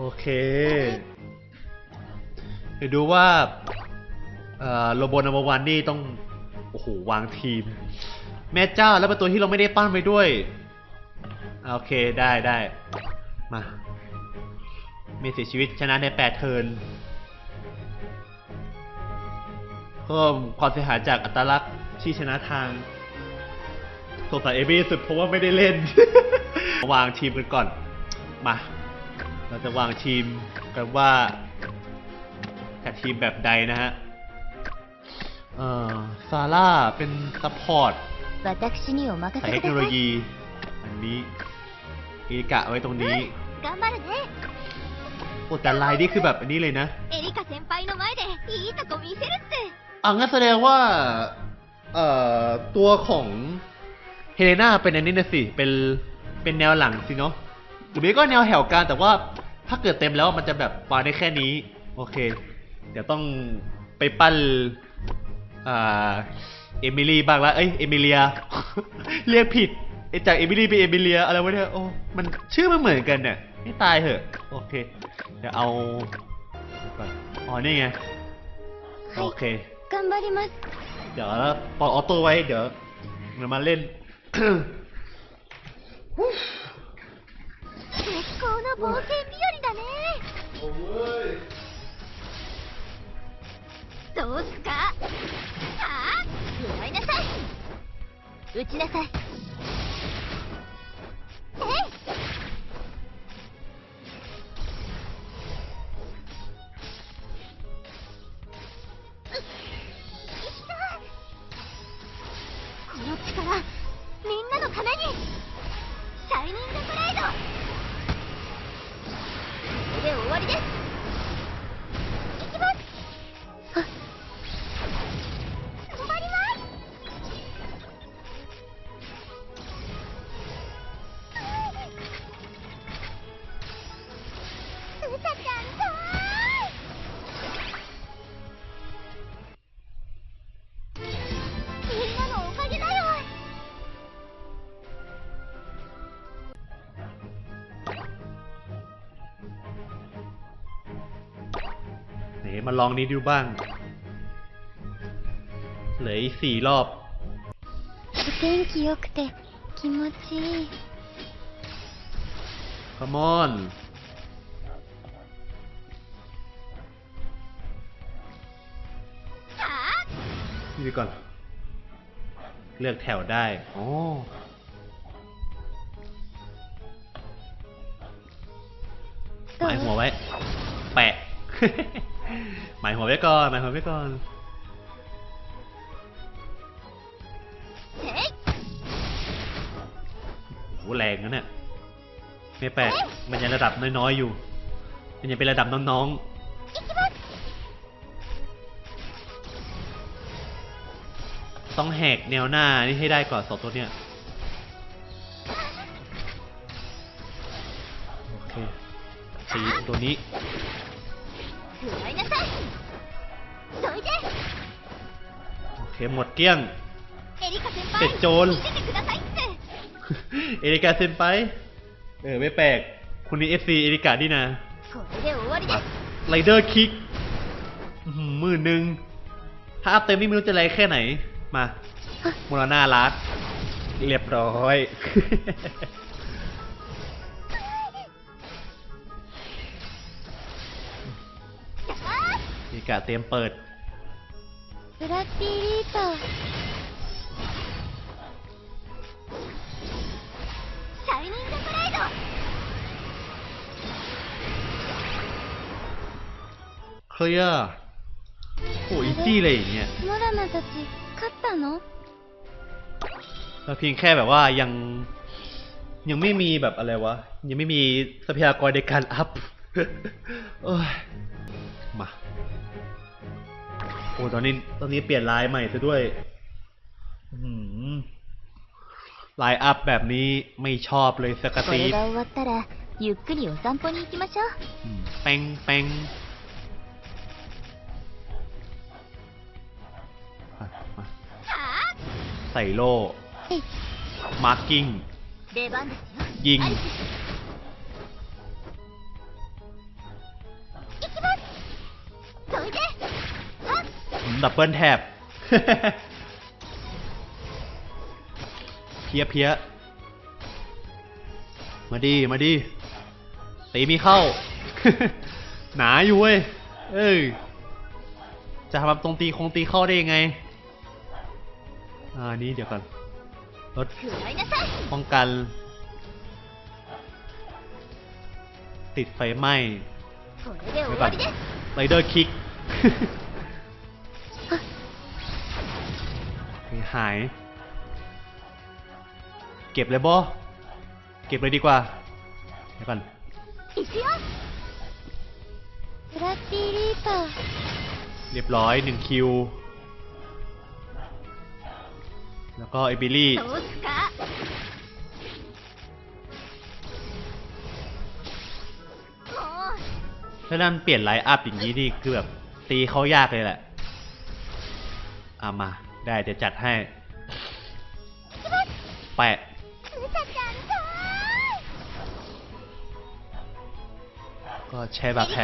โอเค เดี๋ยวดูว่าโรโบนัมเบอร์วันนี่ต้อง โอ้โห วางทีม แม่เจ้าแล้วเป็นตัวที่เราไม่ได้ปั้นไปด้วย โอเคได้ได้มาเมเสียชีวิตชนะในแปดเทิร์นเพิ่มความเสียหายจากอัตลักษณ์ที่ชนะทางสงสัยเอบี้สุดเพราะว่าไม่ได้เล่น วางทีมกันก่อน มา เราจะวางทีมกันว่าจะทีมแบบใดนะฮะ เอ่อ ซาร่าเป็นซัพพอร์ต 私にお任 ใส่ せ เท く คโน だ โล さい ยี อันนี้อีกะไว้ตรงนี้ 頑張るね โอ้แต่ลายนี่คือแบบอันนี้เลยนะ エリカ先輩の前でいいとこ見せるって อ่ะงั้นแสดงว่า เอ่อ ตัวของเฮเลนาเป็นอันนี้นะสิ เป็น เป็นแนวหลังสิเนาะ หรือไม่ก็แนวแถวกลางแต่ว่า ถ้าเกิดเต็มแล้วมันจะแบบวางได้แค่นี้ โอเค เดี๋ยวต้องไปปั้น อ่า เอมิลี่บ้างละเอ้ย เอมิเลีย เรียกผิดไอ้จากเอมิลี่เป็นเอมิเลียอะไรวะเนี่ย โอ้ มันชื่อมันเหมือนกันเนี่ยให้ตายเหอะ โอเค เดี๋ยวเอาก่อนอ๋อ นี่ไง โอเค 頑張ります เดี๋ยวปล่อยออโต้ไว้ เดี๋ยวเดี๋ยวมาเล่น 絶好の冒険日和だね どうすか？さあ祝いなさい。打ちなさい。 มาลองนี้ดูบ้าง เหลืออีกสี่รอบ お天気良くて気持ちいい Come on さあ นี่ดีก่อน เลือกแถวได้ อ๋อ หมายหัวไว้ แปะ หมายหัวไว้ก่อนหมายหัวไว้ก่อนโหแรงนะเนี่ยไม่แปลกมันยังระดับน้อยๆอยู่ มันยังเป็นระดับน้องๆ ต้องแหกแนวหน้านี่ให้ได้ก่อนสอบตัวเนี่ย หมดเกลี้ยงเป็ดโจรเอริกาเซนไป เออไม่แปลก คุณนี่เอฟซีเอริกาดีนะไลเดอร์คิกมือหนึ่งถ้าอัพเต็มไม่รู้จะแรงแค่ไหน มามูลนาลัดเรียบร้อย เอริกาเตรียมเปิด フラッピーリートシャイニングブレイド เคลียร์โอ้ยจี้เลยอย่างเงี้ย モラマたち勝ったの เราเพียงแค่แบบว่ายัง ยังไม่มีแบบอะไรวะ ยังไม่มีทรัพยากรในการอัพ เอ้ยมา โ โอ้ตอนนี้ตอนนี้เปลี่ยนลายใหม่ซะด้วยลายอัพแบบนี้ไม่ชอบเลยสกตีแป้งแปงใส่โล่มาร์กิ้งยิง ดับเบิลแทบเพี้ยเพี้ยมาดีมาดีตีมีเข้า หนาอยู่เว้ย เอ้ยจะทำตรงตีคงตีเข้าได้ยังไง อ่านี้เดี๋ยวก่อนลดป้องกัน ติดไฟไหม้ไปเดอร์คิก หาย เก็บเลยบอเก็บเลยดีกว่า เดี๋ยวก่อนเรียบร้อยหนึ่งคิว แล้วก็ไอบิลี่ถ้านั่นเปลี่ยนไลท์อัพอย่างนี้นี่คือแบบตีเขายากเลยแหละเอามา ได้จะจัดให้ แปะก็แช่บาดแผล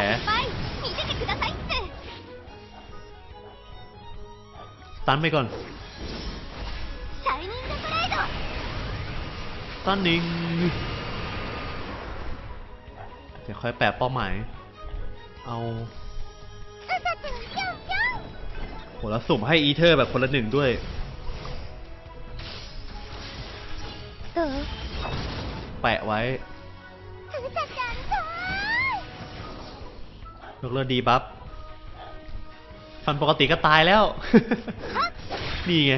ตันไปก่อนตันนิงจะค่อยแปะเป้าหมาย เอา หแล้วสุ่มให้อีเทอร์แบบคนละหนึ่งด้วย แปะไว้ยกเลือดีบัฟฟันปกติก็ตายแล้ว นี่ไง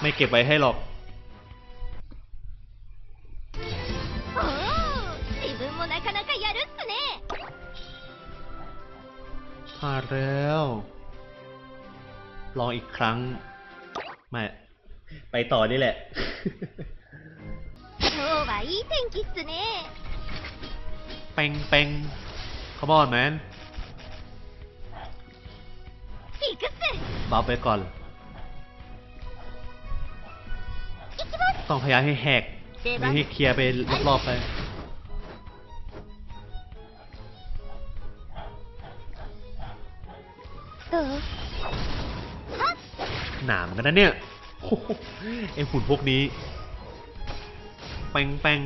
ไม่เก็บไว้ให้หรอกผ่านแล้ว ลองอีกครั้งมาไปต่อนี่แหละเป่งเป่ง come on man บับไปก่อน ต้องพยายามให้แหกให้เคลียร์ไปรอบๆไปเออ หนาเหมือนกันนะเนี่ยเอ้หุ่นพวกนี้ แปงแปง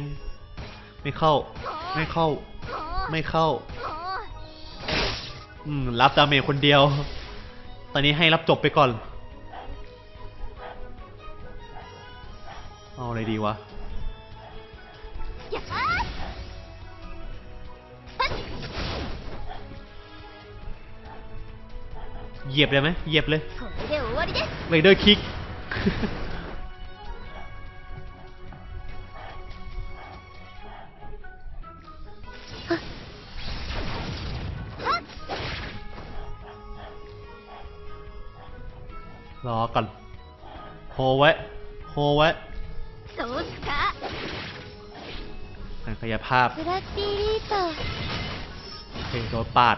ไม่เข้า ไม่เข้า ไม่เข้า อืม รับดาเมจคนเดียว ตอนนี้ให้รับจบไปก่อน เอาอะไรดีวะ เหยียบเลยไหมเหยียบเลยไรเด้วยคิกรอก่อนโฮไว้โฮไว้ทางกยภาพโอเคโดนปาด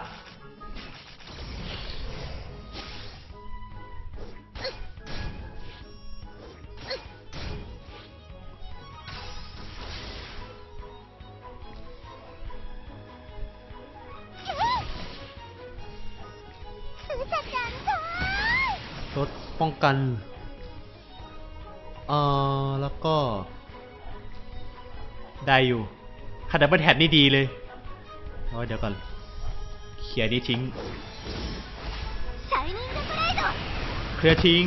ป้องกันเออแล้วก็ ได้อยู่คาดับเบิลแฮดนี่ดีเลยเดี๋ยวก่อนเขี่ยนี้ทิ้งเคลียร์ทิ้ง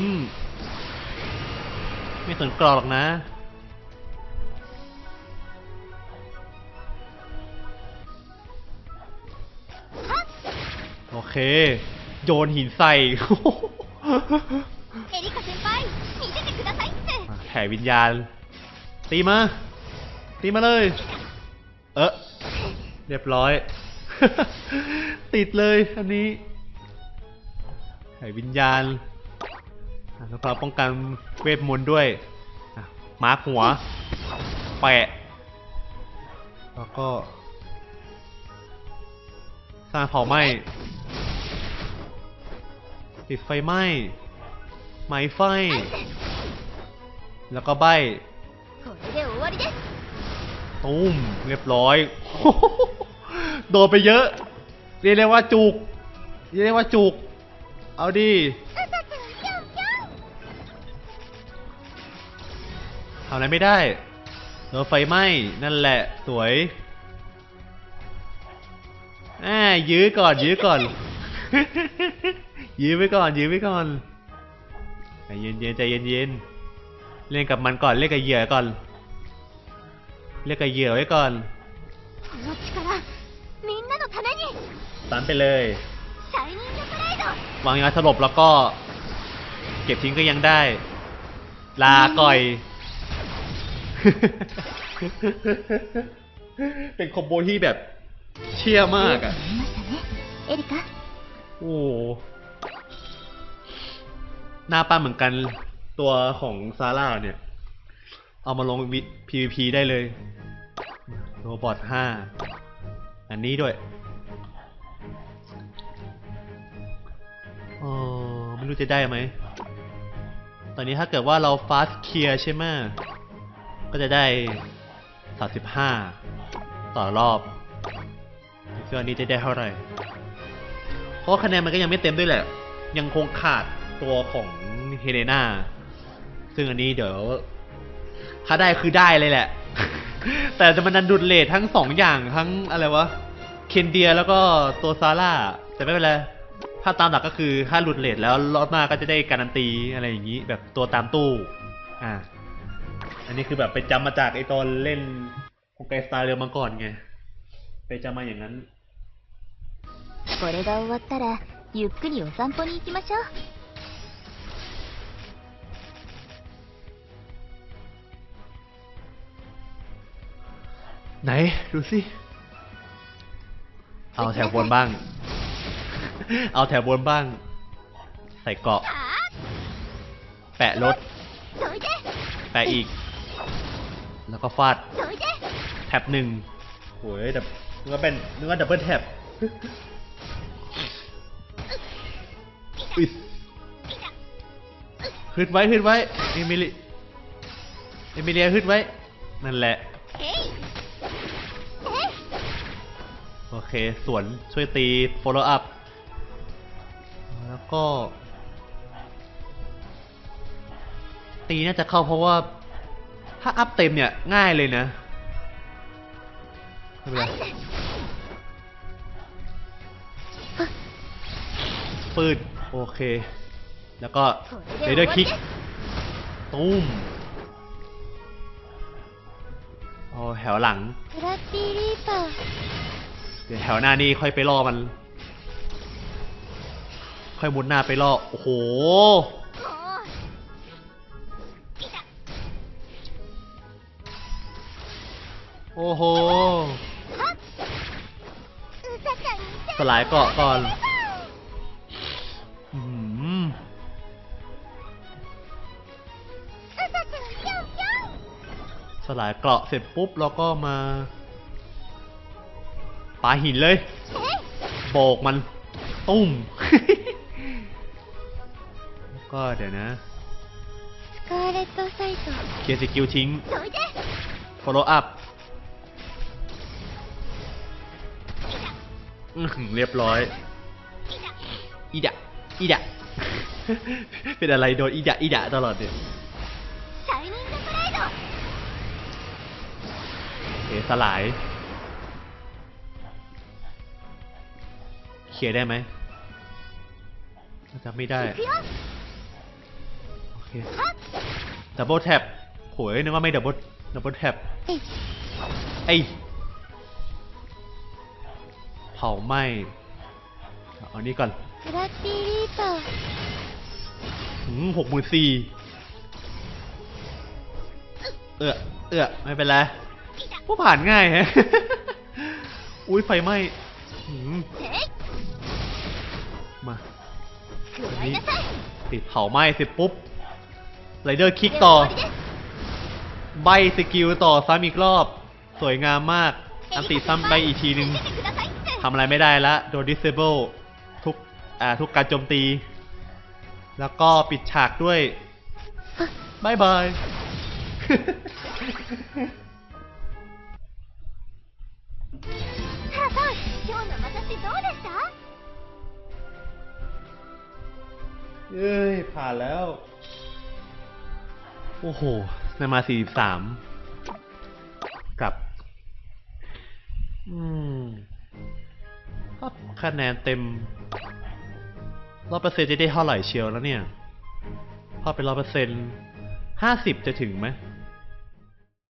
ไม่สนกรอหรอกนะโอเค โยนหินใส่ เอริกาเซนไปมีเแผ่วิญญาณ ตีมา ตีมาเลย เออเรียบร้อย ติดเลยอันนี้แผ่วิญญาณแล้วก็ป้องกันเวทมนต์ด้วยมาร์คหัว แปะ แล้วก็ สร้างเผาไหม้ติดไฟไหม้ ไม้ไฟ แล้วก็ใบตุ้มเรียบร้อย โดนไปเยอะ เรียกได้ว่าจุก เรียกได้ว่าจุก เอาดีทำอะไรไม่ได้โดนไฟไหม้นั่นแหละสวยอ่ายื้อก่อนยื้อก่อน ยื้อไว้ก่อนยื้อไว้ก่อน เย็เย็นใจเย็นๆเล่นกับมันก่อนเล่นกับเหยื่อก่อนเล่นกับเหยื่อไว้ก่อนตันไปเลยวางยาสลบแล้วก็ เก็บทิ้งก็ยังได้ ลาก่อย เป็นคอมโบที่แบบเชี่ยมากอะโอ้ หน้าป้าเหมือนกันตัวของซาร่าเนี่ย เอามาลง PVP ได้เลยโรบอทห้าอันนี้ด้วยเออไม่รู้จะได้ไหม ตอนนี้ถ้าเกิดว่าเรา fast clear ใช่ไหมก็จะได้35ต่อรอบซึ่งอันนี้จะได้เท่าไหร่ เพราะคะแนนมันก็ยังไม่เต็มด้วยแหละ ยังคงขาด ตัวของเฮเลนาซึ่งอันนี้เดี๋ยว ถ้าได้คือได้เลยแหละ แต่จะมันดันดุดเลททั้งสองอย่างทั้งอะไรวะ เคนเดียแล้วก็ตัวซาร่า แต่ไม่เป็นไร ถ้าตามหลักก็คือถ้าหลุดเลทแล้วรอบหน้าก็จะได้การันตีอะไรอย่างนี้ แบบตัวตามตู้ อ่า อันนี้คือแบบไปจำมาจากไอตอนเล่นโฮไกสตาร์เรือมาก่อนไง ไปจำมาอย่างนั้น これが終わったらゆっくりお散歩に行きましょう ไหน ดูสิ เอาแถวบนบ้าง เอาแถวบนบ้าง ใส่เกาะ แปะรถ แปะอีก แล้วก็ฟาด แท็บหนึ่งโอ้ยแต่นึกว่าเป็นนึกว่าดับเบิลแท็บขึ้นไว้ขึ้นไว้เอมิลีเอมิเลียขึ้นไว้ นั่นแหละ เคสวนช่วยตี follow up แล้วก็ ตีน่าจะเข้าเพราะว่า ถ้าอัพเต็มเนี่ย ง่ายเลยนะไม่เป็นไรปืดโอเค แล้วก็เรเดอร์คิกตุ้มโอ้แถวหลัง แถวหน้านี้ค่อยไปล่อมัน ค่อยมุดหน้าไปล่อ โอ้โห โอ้โห สลายเกาะก่อนสลายเกาะเสร็จปุ๊บเราก็มา ปาหินเลย えい โบกมัน ตุ้ม แล้วก็เดี๋ยวนะ スカーレットサイト เคลียร์สกิลทิ้ง そいで follow up อื้อหือเรียบร้อย อีดะ อีดะ เป็นอะไรโดนอีดะ อีดะตลอดเนี่ย シャイニングブレイド โอเคสลาย เคลียได้ไหมจำไม่ได้ โอเค ดับเบิลแท็บโหยนึกว่าไม่ดับเบิลดับเบิลแท็บไอ้เผาไหมเอานี้ก่อนหืกหมื่นสี่เออเออไม่เป็นไรผู้ผ่านง่ายฮะ อุ้ยไฟไหม้ อันนี้ติดเผาไหม้สิปุ๊บไรเดอร์คลิกต่อ ใบสกิลต่อซ้ำอีกรอบ สวยงามมาก อันติซ้ำไปอีกทีหนึ่งทำอะไรไม่ได้ละโดนดิสเซเบิลทุกอ่าทุกการโจมตี แล้วก็ปิดฉากด้วยบายบาย เอ้ย ผ่านแล้ว โอ้โหในมาสี่สามกับ อืมถ้าคะแนนเต็มร้อยเปอร์เซ็นต์จะได้เท่าไหร่เชียวแล้วเนี่ย พอเป็นร้อยเปอร์เซ็นต์ห้าสิบจะถึงไหม